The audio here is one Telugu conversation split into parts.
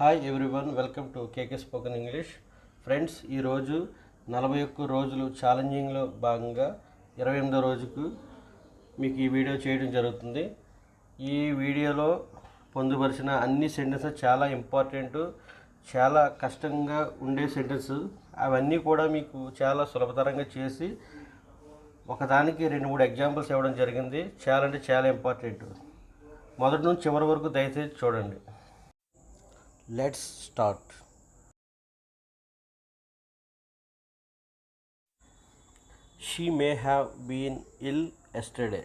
Hi everyone welcome to KK spoken English friends ఈరోజు నలభై ఒక్క రోజులు ఛాలెంజింగ్లో భాగంగా ఇరవై ఎనిమిదో రోజుకు మీకు ఈ వీడియో చేయడం జరుగుతుంది. ఈ వీడియోలో పొందుపరిచిన అన్ని సెంటెన్సెస్ చాలా ఇంపార్టెంట్ చాలా కష్టంగా ఉండే సెంటెన్స్ అవన్నీ కూడా మీకు చాలా సులభతరంగా చేసి ఒకదానికి రెండు మూడు ఎగ్జాంపుల్స్ ఇవ్వడం జరిగింది. చాలా అంటే చాలా ఇంపార్టెంట్ మొదటి నుంచి చివరి వరకు దయచేసి చూడండి. Let's start. She may have been ill yesterday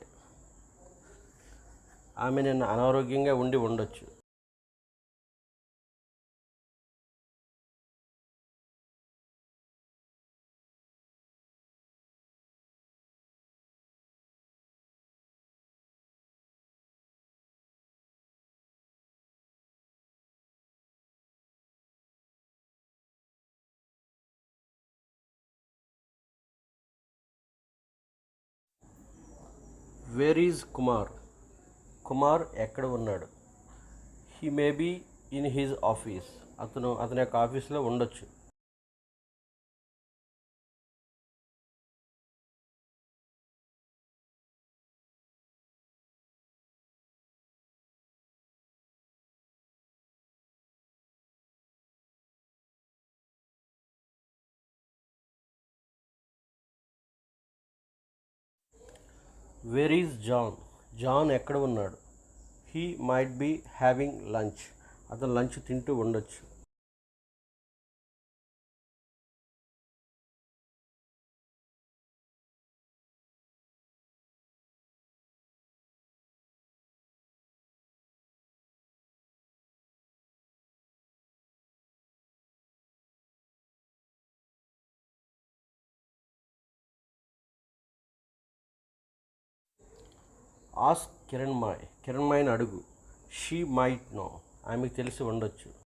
ఆమె నిన్న అనారోగ్యంగా ఉండి ఉండొచ్చు. వేర్ ఈజ్ కుమార్ కుమార్ ఎక్కడ ఉన్నాడు? He may be in his office అతను అతని యొక్క ఆఫీస్లో ఉండొచ్చు. వేర్ ఈజ్ జాన్ జాన్ ఎక్కడ ఉన్నాడు? He might be having lunch అతను లంచ్ తింటూ ఉండొచ్చు. ఆస్ కిరణ్ మాయ్. కిరణ్ మాయ్ని అడుగు. She might know. ఆమెకు తెలిసి ఉండొచ్చు.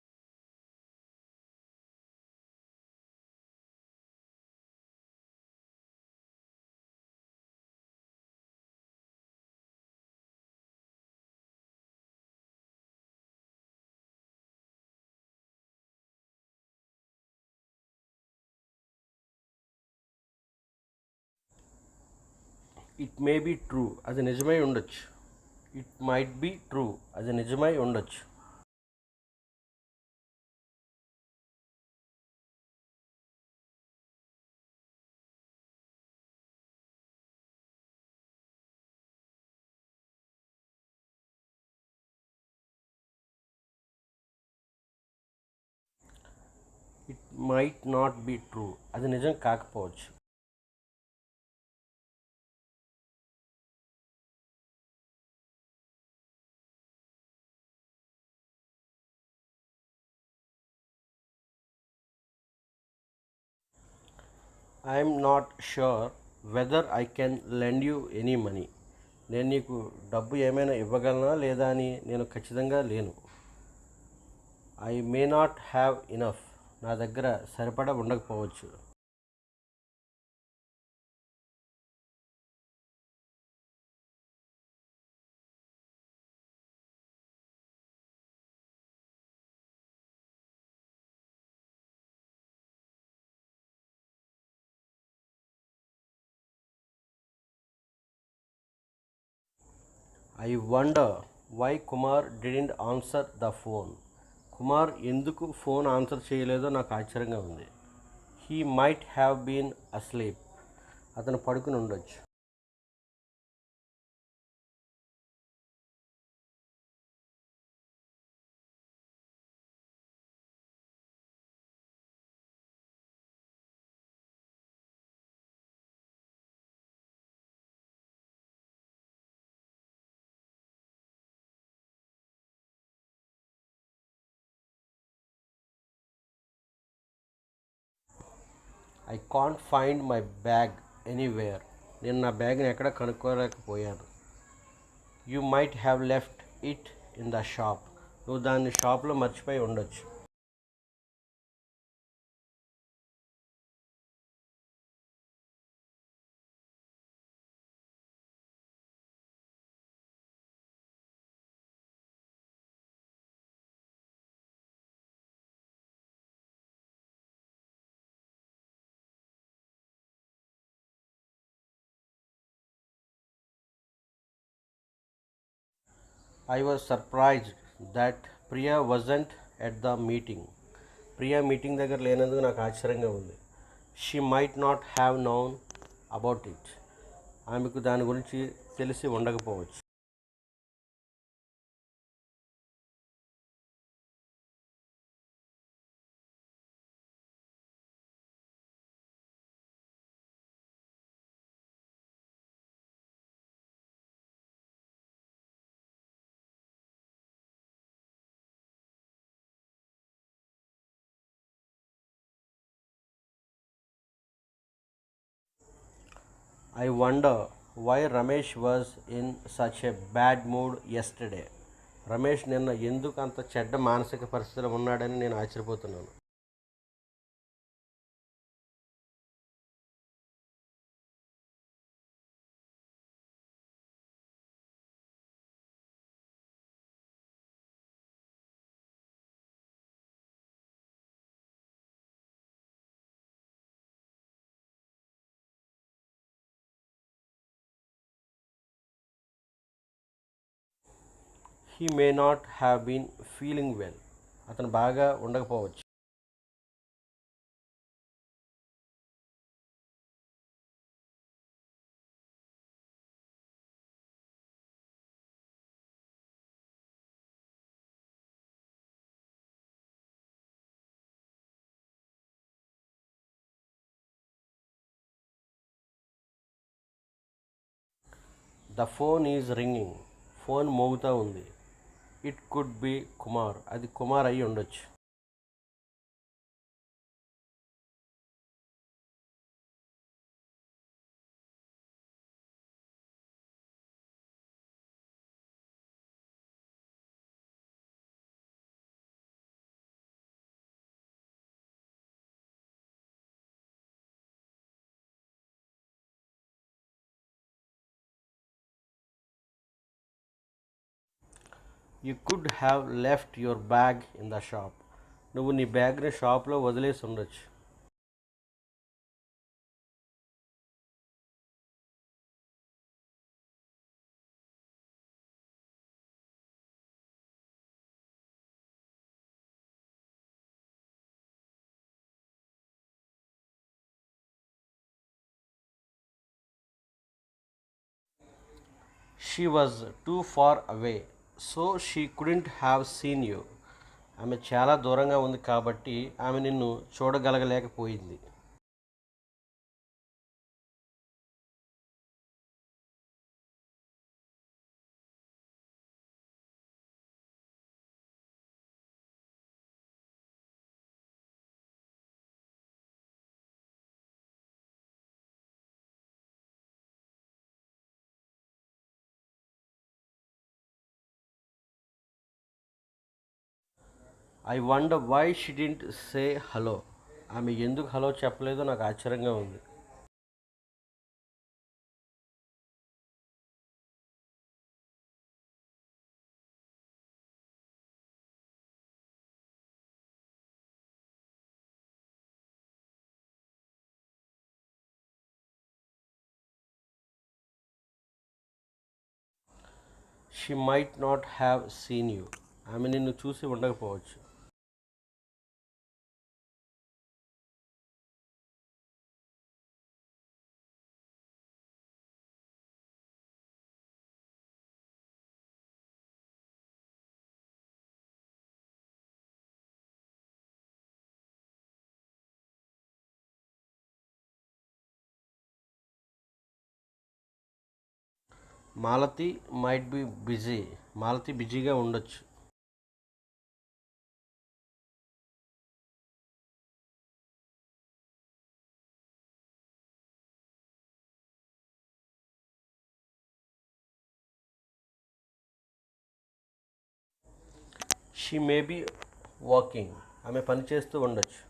ఇట్ మే బీ ట్రూ అది నిజమై ఉండొచ్చు ఇట్ మైట్ బీ ట్రూ అది నిజమై ఉండొచ్చు it might not be true అది నిజం కాకపోవచ్చు I'm not sure whether I can lend you any money నేను నీకు డబ్బు ఏమైనా ఇవ్వగలనా లేదా అని నేను ఖచ్చితంగా లేను. I may not have enough నా దగ్గర సరిపడా ఉండకపోవచ్చు. I wonder why Kumar didn't answer the phone. Kumar ఎందుకు ఫోన్ ఆన్సర్ చేయలేదో నాకు ఆశ్చర్యంగా ఉంది. He might have been asleep. అతను పడుకుని ఉండొచ్చు. I can't find my bag anywhere. నేను నా బ్యాగ్ని ఎక్కడ కనుక్కోలేకపోయాను. You might have left it in the shop. నువ్వు దాన్ని షాప్లో మర్చిపోయి ఉండొచ్చు. I was surprised that Priya wasn't at the meeting. Priya meeting దగ్గర లేనందుకు నాకు ఆశ్చర్యంగా ఉంది. She might not have known about it ఆమెకు దాని గురించి తెలిసి ఉండకపోవచ్చు. I wonder why Ramesh was in such a bad mood yesterday Ramesh నిన్న ఎందుకు అంత చెడ్డ మానసిక పరిస్థితిలో ఉన్నాడని నేను ఆశ్చర్యపోతున్నాను. He may not have been feeling well అతను బాగా ఉండకపోవచ్చు. The phone is ringing phone మోగుతూ ఉంది. It could be Kumar. అది కుమార్ అయి ఉండొచ్చు. You could have left your bag in the shop నువ్వు నీ బ్యాగ్ని షాప్లో వదిలేసి ఉండొచ్చు she was too far away so she couldn't have seen you ఆమె చాలా దూరంగా ఉంది కాబట్టి ఆమె నిన్ను చూడగలగలేకపోయింది. I wonder why she didn't say hello ఆమె ఎందుకు హలో చెప్పలేదో నాకు ఆశ్చర్యంగా ఉంది. She might not have seen you ఆమె నిన్ను చూసి ఉండకపోవచ్చు. Malathi might be busy Malathi బిజీగా ఉండొచ్చు. షీ మే బి వాకింగ్ ఆమె పని చేస్తూ ఉండొచ్చు.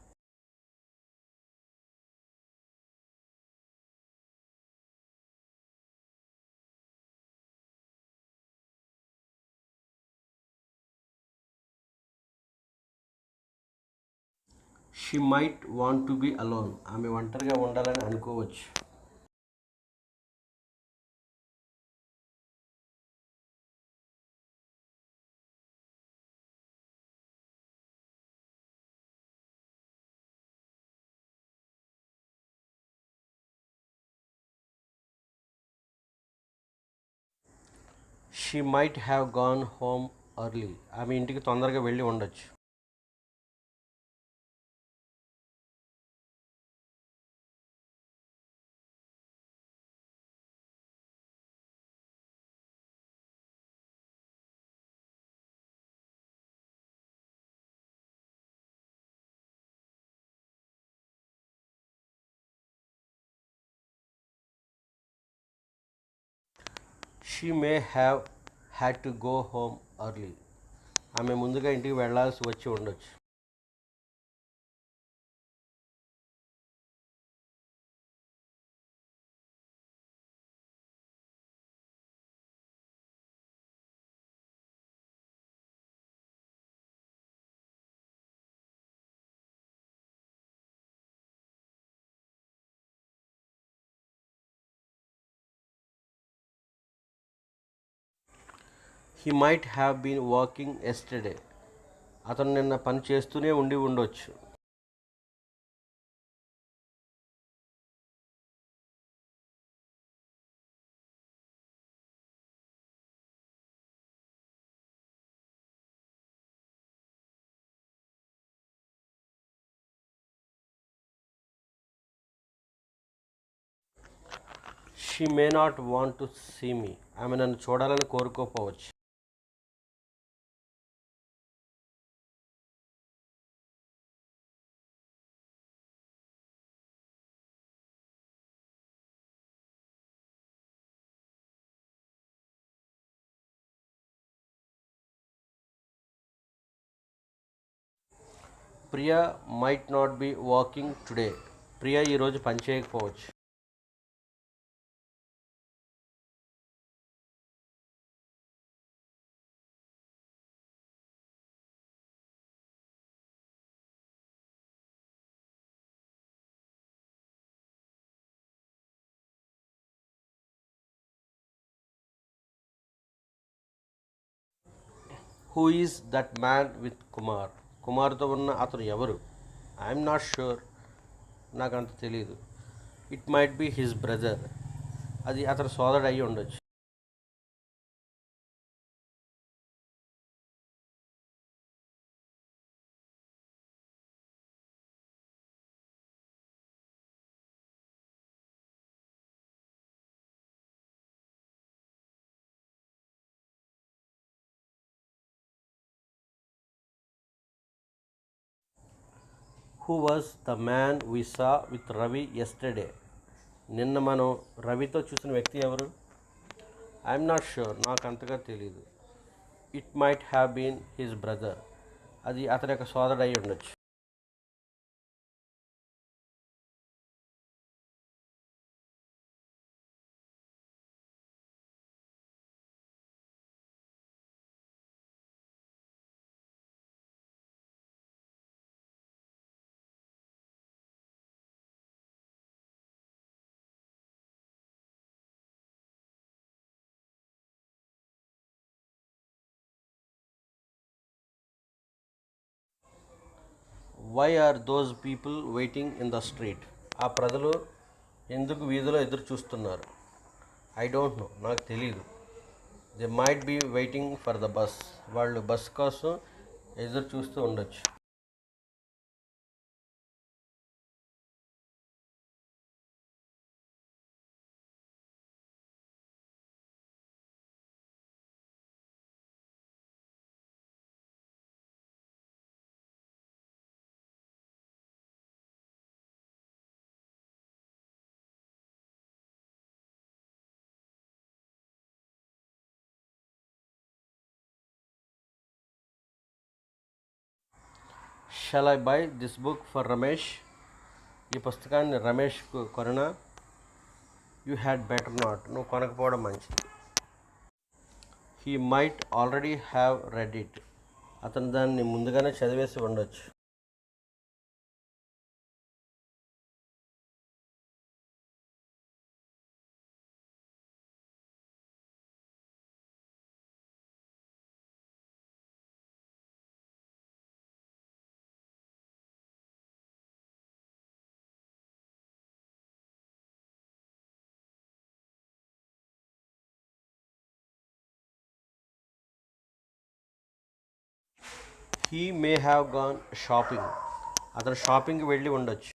She might want to be alone ఆమె ఒంటరిగా ఉండాలని అనుకోవచ్చు. She might have gone home early ఆమె ఇంటికి తొందరగా వెళ్ళి ఉండొచ్చు. She may have had to go home early ఆమె ముందుగా ఇంటికి వెళ్ళాల్సి వచ్చి ఉండొచ్చు. He might have been walking yesterday అతను నిన్న పని చేస్తూనే ఉండి ఉండొచ్చు. She may not want to see me ఆమె నన్ను చూడాలని కోరుకోపోవచ్చు Priya might not be walking today Priya ఈరోజు పని చేయకపోవచ్చు. Who is that man with Kumar కుమార్తో ఉన్న అతను ఎవరు? ఐఎమ్ నాట్ షూర్ నాకు అంత తెలియదు it might be his brother అది అతని సోదరుడు అయి ఉండొచ్చు. Who was the man we saw with Ravi yesterday నిన్న మనం రవితో చూసిన వ్యక్తి ఎవరు? ఐఎమ్ నాట్ షూర్ నాకు అంతగా తెలియదు it might have been his brother అది అతని యొక్క సోదరుడు అయి ఉండొచ్చు. Why are those people waiting in the street ఆ ప్రజలు ఎందుకు వీధిలో ఎదురు చూస్తున్నారు? ఐ డోంట్ నో నాకు తెలియదు they might be waiting for the bus వాళ్ళు బస్ కోసం ఎదురు చూస్తూ ఉండొచ్చు. Shall I buy this book for Ramesh ఈ పుస్తకాన్ని రమేష్కు కొననా? యూ హ్యాడ్ బెటర్ నాట్ నువ్వు కొనకపోవడం మంచిది. He might already have read it అతను దాన్ని ముందుగానే చదివేసి ఉండొచ్చు. He may have gone shopping అతను షాపింగ్కి వెళ్ళి ఉండొచ్చు.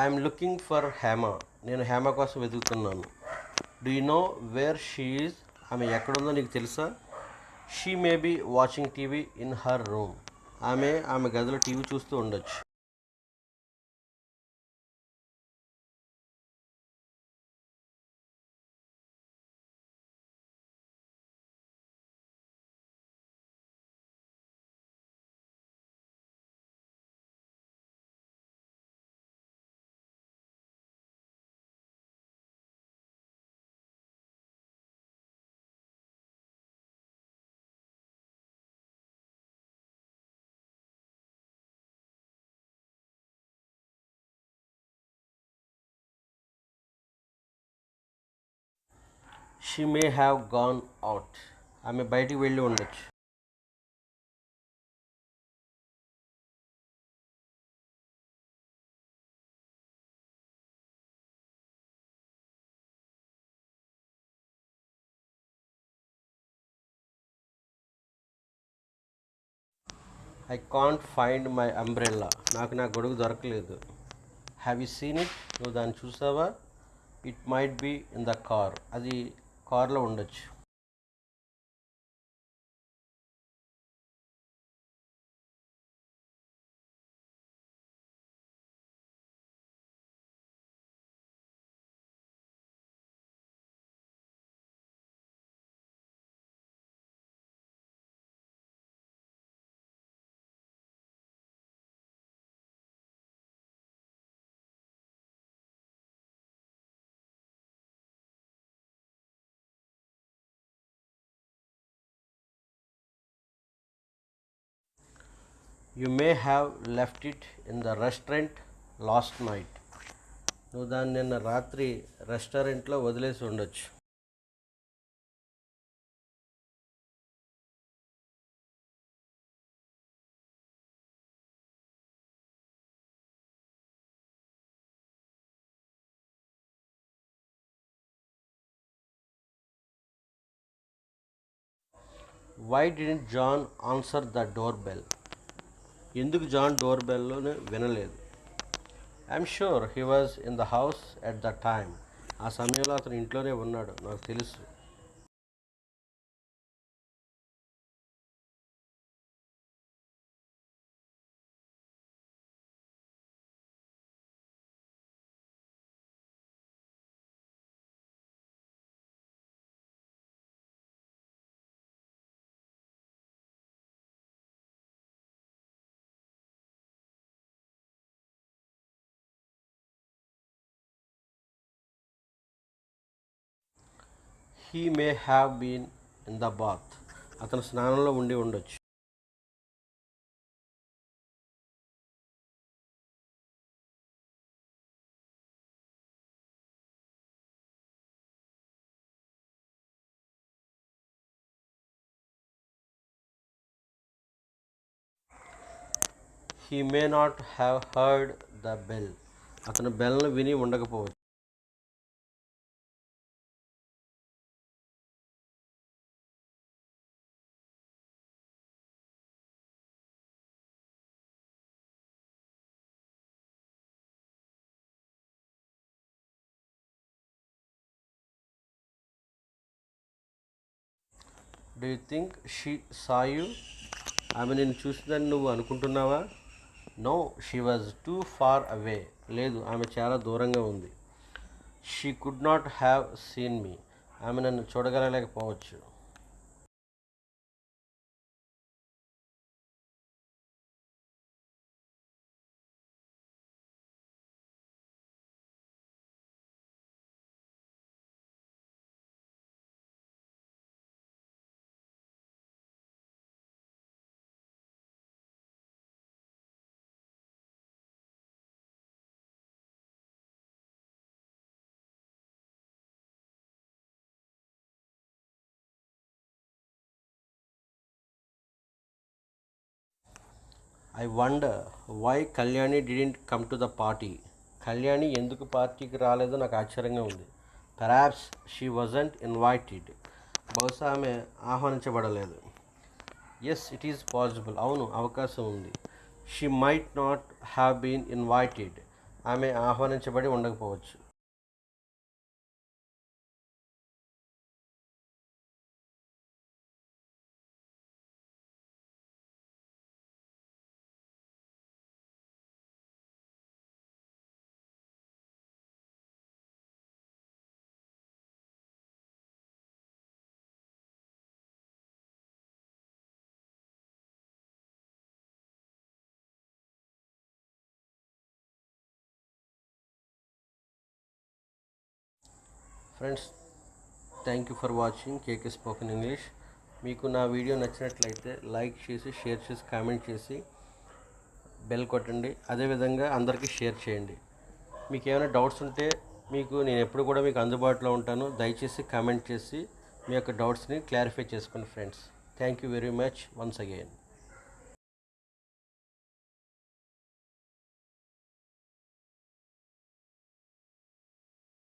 ఐఎమ్ లుకింగ్ ఫర్ హేమ నేను హేమ కోసం వెతుకుతున్నాను. Do you know where she is ఆమె ఎక్కడుందో నీకు తెలుసా? She may be watching TV in her room ఆమె ఆమె గదిలో టీవీ చూస్తూ ఉండొచ్చు. She may have gone out ఆమె బయటికి వెళ్ళి ఉండొచ్చు. I can't find my umbrella నాకు నా గొడుగు దొరకలేదు. హ్యావ్ యూ సీన్ ఇట్ నువ్వు దాన్ని చూసావా? It might be in the car అది కార్లో ఉండొచ్చు. you may have left it in the restaurant last night నువ్వు దాన్ని నిన్న రాత్రి రెస్టారెంట్లో వదిలేసి ఉండొచ్చు why didn't John answer the door bell ఎందుకు జాన్ డోర్ బెల్లోనే వినలేదు? I'm sure he was in the house at the time ఆ సమయంలో అతను ఇంట్లోనే ఉన్నాడు నాకు తెలుసు. He may have been in the bath అతను స్నానంలో ఉండి ఉండొచ్చు. He may not have heard the bell అతను బెల్ను విని ఉండకపోవచ్చు. Do you think she saw you ఆమె నేను చూసిందని నువ్వు అనుకుంటున్నావా? No she was too far away లేదు ఆమె చాలా దూరంగా ఉంది. She could not have seen me ఆమె నన్ను చూడగలలేకపోవచ్చు I wonder why Kalyani didn't come to the party Kalyani ఎందుకు పార్టీకి రాలేదో నాకు ఆశ్చర్యంగా ఉంది. పెరాప్స్ షీ వజంట్ ఇన్వైటెడ్ బహుశా ఆమె ఆహ్వానించబడలేదు. ఎస్ ఇట్ ఈస్ పాసిబుల్ అవును అవకాశం ఉంది. She might not have been invited ఆమె ఆహ్వానించబడి ఉండకపోవచ్చు. Friends thank you for watching KK spoken English మీకు నా వీడియో నచ్చినట్లయితే లైక్ చేసి షేర్ చేసి కామెంట్ చేసి బెల్ కొట్టండి. అదేవిధంగా అందరికీ షేర్ చేయండి. మీకు ఏమైనా డౌట్స్ ఉంటే మీకు నేను ఎప్పుడు కూడా మీకు అందుబాటులో ఉంటాను. దయచేసి కామెంట్ చేసి మీ యొక్క డౌట్స్ని క్లారిఫై చేసుకోండి friends thank you very much once again